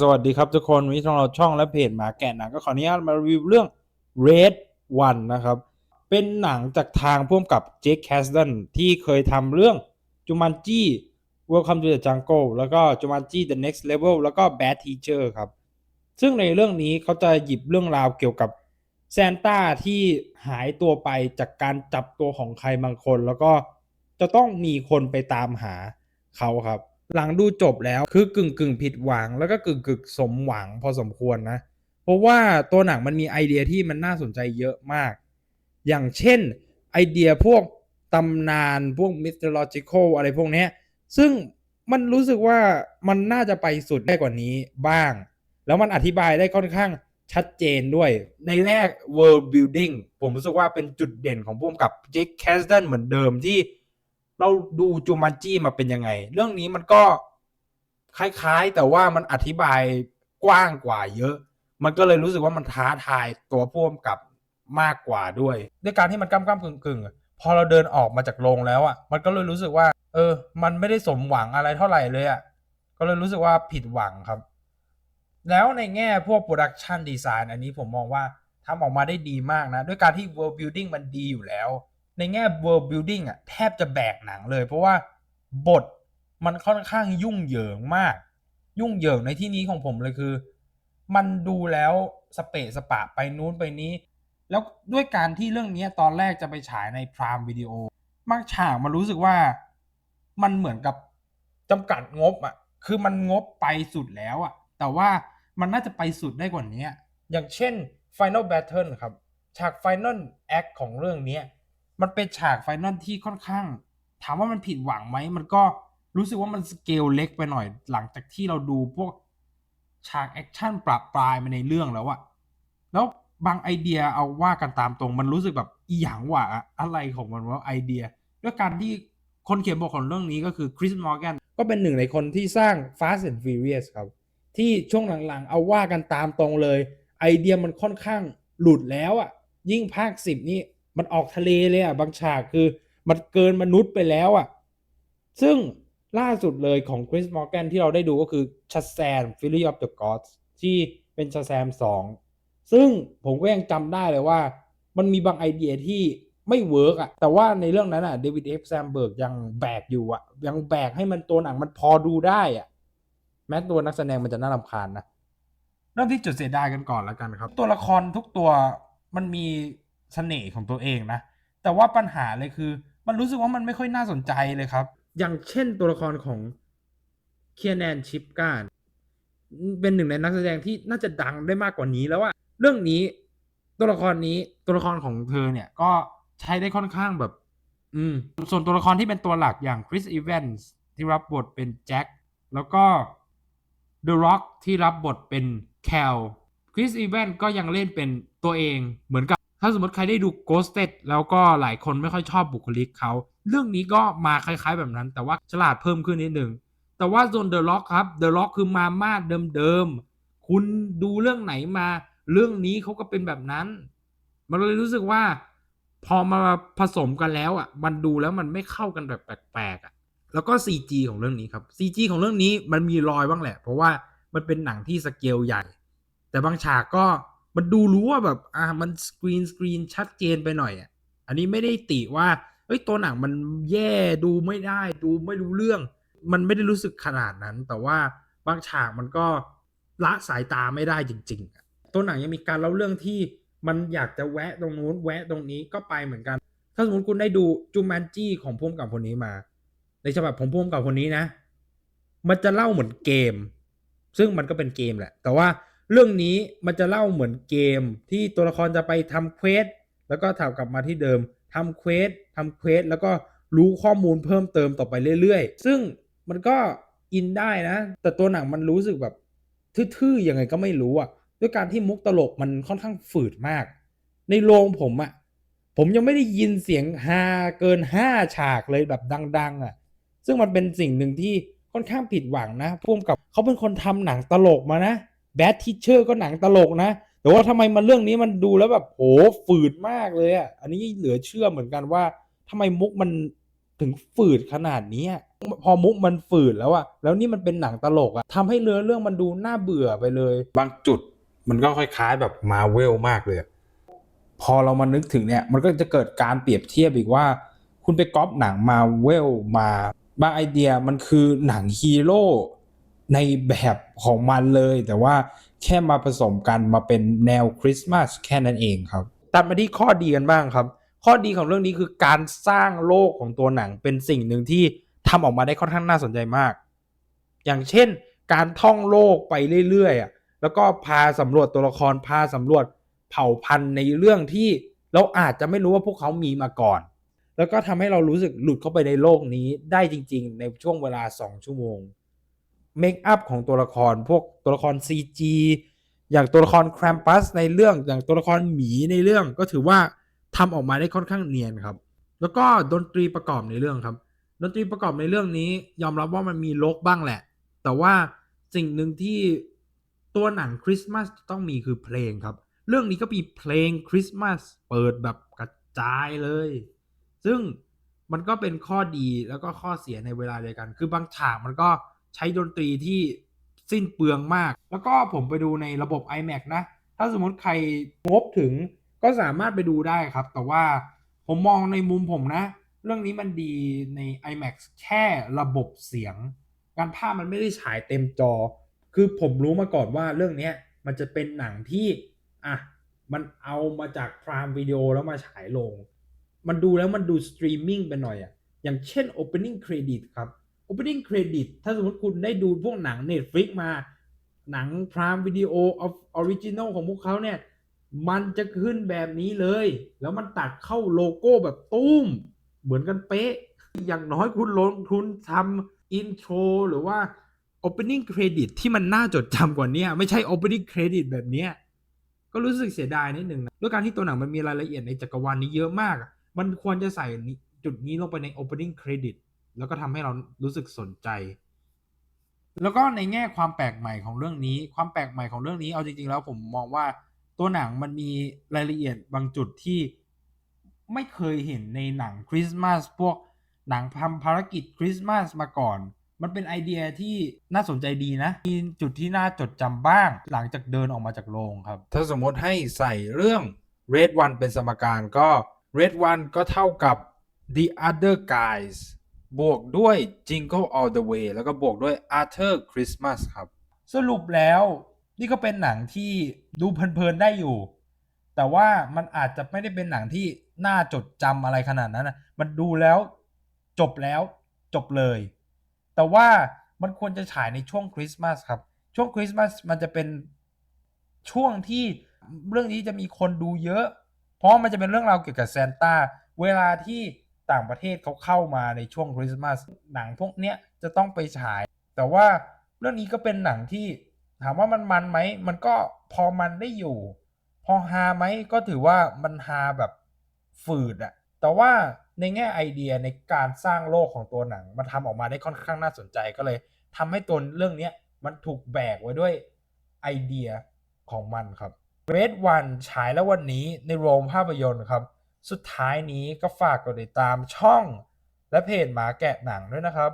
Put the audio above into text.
สวัสดีครับทุกคนวันนี้ทางเราช่องและเพจหมาแกะหนังก็ขออนุญาตมารีวิวเรื่อง Red One นะครับ เป็นหนังจากทางพ่วงกับเจคแคสตันที่เคยทำเรื่องจูมันจี้ Welcome to the Jungle แล้วก็จูมันจี้ The Next Level แล้วก็ Bad Teacher ครับ ซึ่งในเรื่องนี้เขาจะหยิบเรื่องราวเกี่ยวกับแซนต้าที่หายตัวไปจากการจับตัวของใครบางคน แล้วก็จะต้องมีคนไปตามหาเขาครับ หลังดูจบแล้วคือกึ่งกึ่งผิดหวัง แล้วก็กึ่งกึ่งสมหวังพอสมควรนะ เพราะว่าตัวหนังมันมีไอเดียที่มันน่าสนใจเยอะมาก อย่างเช่นไอเดียพวกตำนานพวก mythological อะไรพวกนี้ซึ่งมันรู้สึกว่ามันน่าจะไปสุดได้กว่านี้บ้าง แล้วมันอธิบายได้ค่อนข้างชัดเจนด้วย ในแรก world building ผมรู้สึกว่าเป็นจุดเด่นของพ่วกกับ Jake c a s d a n เหมือนเดิมที่ เราดูจูมันจี้มาเป็นยังไง เรื่องนี้มันก็คล้ายๆ แต่ว่ามันอธิบายกว้างกว่าเยอะ มันก็เลยรู้สึกว่ามันท้าทายตัวพ่วงกับมากกว่าด้วย ด้วยการที่มันก้ามๆกึ่งๆพอเราเดินออกมาจากโรงแล้วอะ มันก็เลยรู้สึกว่า เออ มันไม่ได้สมหวังอะไรเท่าไหร่เลยอะ ก็เลยรู้สึกว่าผิดหวังครับ แล้วในแง่พวก production design อันนี้ผมมองว่าทำออกมาได้ดีมากนะ ด้วยการที่ world building มันดีอยู่แล้ว ในแง่ world building อะแทบจะแบกหนังเลย เพราะว่าบทมันค่อนข้างยุ่งเหยิงมาก ยุ่งเหยิงในที่นี้ของผมเลยคือ มันดูแล้วสเปะสปะไปนู้นไปนี้ แล้วด้วยการที่เรื่องนี้ตอนแรกจะไปฉายในพรามวิดีโอบางฉากมันรู้สึกว่ามันเหมือนกับจำกัดงบอะคือมันงบไปสุดแล้วอะแต่ว่ามันน่าจะไปสุดได้กว่านี้ อย่างเช่น Final Battle ครับ ฉาก Final Act ของเรื่องนี้ มันเป็นฉาก Final ที่ค่อนข้าง ถามว่ามันผิดหวังไหม มันก็รู้สึกว่ามันสเกลเล็กไปหน่อย หลังจากที่เราดูพวกฉากแอคชั่นปรับปลายมาในเรื่องแล้วอะแล้วบางไอเดียเอาว่ากันตามตรง มันรู้สึกแบบอีหยังวะอะไรของมันว่าไอเดีย ด้วยการที่คนเขียนบทของเรื่องนี้ก็คือคริสมอร์แกนก็เป็นหนึ่งในคนที่สร้าง Fast and Furious ครับ ที่ช่วงหลังๆ เอาว่ากันตามตรงเลย ไอเดียมันค่อนข้างหลุดแล้วอะยิ่งภาคสิบนี่ มันออกทะเลเลยอะบางฉากคือมันเกินมนุษย์ไปแล้วอะซึ่งล่าสุดเลยของคริสมอร์แกนที่เราได้ดูก็คือชัดแซม Fury of the Gods ที่เป็นชัดแซมสองซึ่งผมก็ยังจำได้เลยว่า มันมีบางไอเดียที่ไม่เวิร์กอะแต่ว่าในเรื่องนั้นอะเดวิดเอฟแซมเบิร์กยังแบกอยู่อะยังแบกให้มันตัวหนังมันพอดูได้อะแม้ตัวนักแสดงมันจะน่ารำคาญนะเริ่มที่จุดเสียดายกันก่อนแล้วกันครับ ตัวละครทุกตัวมันมี เสน่ห์ของตัวเองนะ แต่ว่าปัญหาเลยคือ มันรู้สึกว่ามันไม่ค่อยน่าสนใจเลยครับ อย่างเช่นตัวละครของเคียแนนชิปการเป็นหนึ่งในนักแสดงที่น่าจะดังได้มากกว่านี้แล้วอะเรื่องนี้ตัวละครนี้ตัวละครของเธอเนี่ยก็ใช้ได้ค่อนข้างแบบ อืม ส่วนตัวละครที่เป็นตัวหลักอย่างคริสอีแวนส์ที่รับบทเป็นแจ็คแล้วก็ The Rock ที่รับบทเป็นแคลคริสอีแวนก็ยังเล่นเป็นตัวเองเหมือนกับ ถ้าสมมติใครได้ดู Ghosted แล้วก็หลายคนไม่ค่อยชอบบุคลิกเขา เรื่องนี้ก็มาคล้ายๆแบบนั้น แต่ว่าฉลาดเพิ่มขึ้นนิดนึงแต่ว่าโซน The Rock ครับ The Rock คือมามาดเดิมๆ คุณดูเรื่องไหนมา เรื่องนี้เขาก็เป็นแบบนั้น มันเลยรู้สึกว่า พอมาผสมกันแล้วอะ มันดูแล้วมันไม่เข้ากันแบบแปลกๆอะ แล้วก็ CG ของเรื่องนี้ครับ CG ของเรื่องนี้มันมีรอยบ้างแหละ เพราะว่ามันเป็นหนังที่สเกลใหญ่ แต่บางฉากก็ มันดูรู้ว่าแบบอ่ามันสกรีนสกรีนชัดเจนไปหน่อยอะอันนี้ไม่ได้ติว่าเอ้ยตัวหนังมันแย่ดูไม่ได้ดูไม่รู้เรื่อง มันไม่ได้รู้สึกขนาดนั้น แต่ว่าบางฉากมันก็ละสายตาไม่ได้จริงๆ ตัวหนังยังมีการเล่าเรื่องที่มันอยากจะแวะตรงนู้นแวะตรงนี้ก็ไปเหมือนกัน ถ้าสมมติคุณได้ดูจูแมนจี้ของพุ่มกับคนนี้มา ในฉบับของพุ่มกับคนนี้นะ มันจะเล่าเหมือนเกม ซึ่งมันก็เป็นเกมแหละ แต่ว่า เรื่องนี้มันจะเล่าเหมือนเกมที่ตัวละครจะไปทำเควสแล้วก็ถามกลับมาที่เดิมทำเควสทำเควสแล้วก็รู้ข้อมูลเพิ่มเติมต่อไปเรื่อยๆ ซึ่งมันก็อินได้นะ แต่ตัวหนังมันรู้สึกแบบทื่อๆยังไงก็ไม่รู้อะ ด้วยการที่มุกตลกมันค่อนข้างฝืดมาก ในโรงผมอะ ผมยังไม่ได้ยินเสียงฮาเกินห้าฉากเลยแบบดัง ๆ อะ ซึ่งมันเป็นสิ่งหนึ่งที่ค่อนข้างผิดหวังนะพ่วงกับเขาเป็นคนทำหนังตลกมานะ Bad Teacher ก็หนังตลกนะ แต่ว่าทำไมมาเรื่องนี้มันดูแล้วแบบโหฝืดมากเลยอะอันนี้เหลือเชื่อเหมือนกันว่าทำไมมุกมันถึงฝืดขนาดนี้อะพอมุกมันฝืดแล้วอะแล้วนี่มันเป็นหนังตลกอะทำให้เนื้อเรื่องมันดูน่าเบื่อไปเลย บางจุดมันก็คล้ายๆแบบมาเวลมากเลยอะพอเรามานึกถึงเนี่ย มันก็จะเกิดการเปรียบเทียบอีกว่า คุณไปก๊อปหนังมาเวลมา บางไอเดียมันคือหนังฮีโร่ ในแบบของมันเลย แต่ว่าแค่มาผสมกันมาเป็นแนวคริสต์มาสแค่นั้นเองครับตัดมาที่ข้อดีกันบ้างครับ ข้อดีของเรื่องนี้คือการสร้างโลกของตัวหนังเป็นสิ่งหนึ่งที่ทำออกมาได้ค่อนข้างน่าสนใจมาก อย่างเช่น การท่องโลกไปเรื่อยๆอะแล้วก็พาสำรวจตัวละครพาสำรวจเผ่าพันธุ์ในเรื่องที่เราอาจจะไม่รู้ว่าพวกเขามีมาก่อน แล้วก็ทำให้เรารู้สึกหลุดเข้าไปในโลกนี้ได้จริง ๆ ในช่วงเวลา 2 ชั่วโมง เมคอัพของตัวละครพวกตัวละคร CG อย่างตัวละครแครมปัสในเรื่องอย่างตัวละครหมีในเรื่องก็ถือว่าทำออกมาได้ค่อนข้างเนียนครับ แล้วก็ดนตรีประกอบในเรื่องครับ ดนตรีประกอบในเรื่องนี้ ยอมรับว่ามันมีลกบ้างแหละ แต่ว่าสิ่งหนึ่งที่ตัวหนังคริสต์มาสต้องมีคือเพลงครับ เรื่องนี้ก็มีเพลงคริสต์มาสเปิดแบบกระจายเลย ซึ่งมันก็เป็นข้อดีแล้วก็ข้อเสียในเวลาเดียวกัน คือบางฉากมันก็ ใช้ดนตรีที่สิ้นเปลืองมาก แล้วก็ผมไปดูในระบบ iMac นะ ถ้าสมมติใครงบถึงก็สามารถไปดูได้ครับ แต่ว่าผมมองในมุมผมนะ เรื่องนี้มันดีใน iMac แค่ระบบเสียง การภาพมันไม่ได้ฉายเต็มจอ คือผมรู้มาก่อนว่าเรื่องนี้มันจะเป็นหนังที่อะมันเอามาจากพรามวิดีโอแล้วมาฉายลง มันดูแล้วมันดูสตรีมมิ่งไปหน่อยอะอย่างเช่น Opening Credit ครับ Opening Credit ถ้าสมมติคุณได้ดูพวกหนัง Netflix มา หนังพรามวิดีโอออริจินอลของพวกเขาเนี่ย มันจะขึ้นแบบนี้เลย แล้วมันตัดเข้าโลโก้แบบตุ้ม เหมือนกันเป๊ะ อย่างน้อยคุณลงทุนทำอินโทรหรือว่า Opening Credit ที่มันน่าจดจำกว่านี้ไม่ใช่ Opening Credit แบบนี้ก็รู้สึกเสียดายนิดหนึ่งนะด้วยการที่ตัวหนังมันมีรายละเอียดในจักรวาลนี้เยอะมาก มันควรจะใส่จุดนี้ลงไปใน opening credit แล้วก็ทำให้เรารู้สึกสนใจ แล้วก็ในแง่ความแปลกใหม่ของเรื่องนี้ ความแปลกใหม่ของเรื่องนี้เอาจริง ๆ แล้วผมมองว่าตัวหนังมันมีรายละเอียดบางจุดที่ไม่เคยเห็นในหนังคริสต์มาสพวกหนังทำภารกิจคริสต์มาสมาก่อน มันเป็นไอเดียที่น่าสนใจดีนะ มีจุดที่น่าจดจำบ้างหลังจากเดินออกมาจากโรงครับ ถ้าสมมติให้ใส่เรื่อง Red One เป็นสมการก็ Red One ก็เท่ากับ The Other Guys บวกด้วย Jingle All the Way แล้วก็บวกด้วย Arthur Christmas ครับ สรุปแล้วนี่ก็เป็นหนังที่ดูเพลินๆได้อยู่ แต่ว่ามันอาจจะไม่ได้เป็นหนังที่น่าจดจำอะไรขนาดนั้นนะมันดูแล้วจบแล้วจบเลย แต่ว่ามันควรจะฉายในช่วงคริสต์มาสครับ ช่วงคริสต์มาสมันจะเป็นช่วงที่เรื่องนี้จะมีคนดูเยอะ เพราะมันจะเป็นเรื่องราวเกี่ยวกับซานต้าเวลาที่ ต่างประเทศเขาเข้ามาในช่วงคริสต์มาสหนังพวกเนี้ยจะต้องไปฉาย แต่ว่าเรื่องนี้ก็เป็นหนังที่ถามว่ามันมันไหมมันก็พอมันได้อยู่ พอฮาไหมก็ถือว่ามันฮาแบบฝืดอะแต่ว่าในแง่ไอเดียในการสร้างโลกของตัวหนัง มันทำออกมาได้ค่อนข้างน่าสนใจก็เลยทำให้ตัวเรื่องเนี้ยมันถูกแบกไว้ด้วยไอเดียของมันครับ Red One ฉายแล้ววันนี้ในโรงภาพยนตร์ครับ สุดท้ายนี้ก็ฝากกดติดตามช่องและเพจหมาแกะหนังด้วยนะครับ